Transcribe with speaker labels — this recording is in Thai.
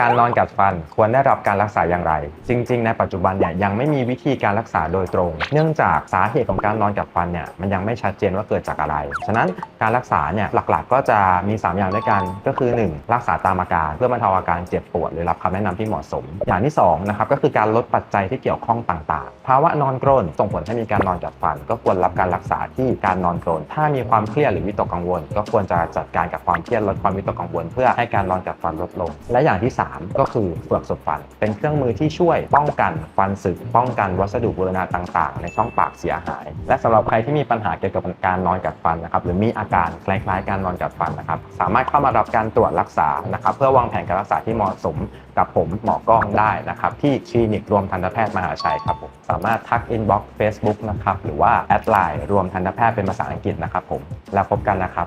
Speaker 1: การนอนกัดฟันควรได้รับการรักษาอย่างไร จริง ๆ ในปัจจุบันเนี่ยยังไม่มีวิธีการรักษาโดยตรง เนื่องจากสาเหตุของการนอนกัดฟันเนี่ยมันยังไม่ชัดเจนว่าเกิดจากอะไร ฉะนั้นการรักษาเนี่ยหลักๆ ก็จะมี 3 อย่างด้วยกันก็คือ 1. รักษาตามอาการ เพื่อบรรเทาอาการเจ็บปวดหรือรับคำแนะนำที่เหมาะสม อย่างที่2นะครับก็คือการลดปัจจัยที่เกี่ยวข้องต่างๆ ภาวะนอนกรนส่งผลให้มีการนอนกัดฟัน ก็ควรรับการรักษาที่การนอนกรนถ้ามีความเครียดหรือวิตกกังวล ก็ควรจะจัดการกับความเครียดลดความวิตกกังวล เพื่อให้การนอนกัดฟันลดลง และอย่างที่3ก็คือเปลือกสดฟัน เป็นเครื่องมือที่ช่วยป้องกันฟันสึก ป้องกันวัสดุบูรณะต่างๆ ในช่องปากเสียหาย และสำหรับใครที่มีปัญหาเกี่ยวกับการนอนกัดฟันนะครับหรือมีอาการคล้ายๆ การนอนกัดฟันนะครับสามารถเข้ามารับการตรวจรักษานะครับเพื่อวางแผนการรักษาที่เหมาะสมกับผมหมอกล้องได้นะครับที่คลินิกรวมทันตแพทย์มหาชัยครับผมสามารถทักอินบ็อกซ์เฟซบุ๊กนะครับหรือว่าแอดไลน์รวมทันตแพทย์เป็นภาษาอังกฤษนะครับผมแล้วพบกันนะครับ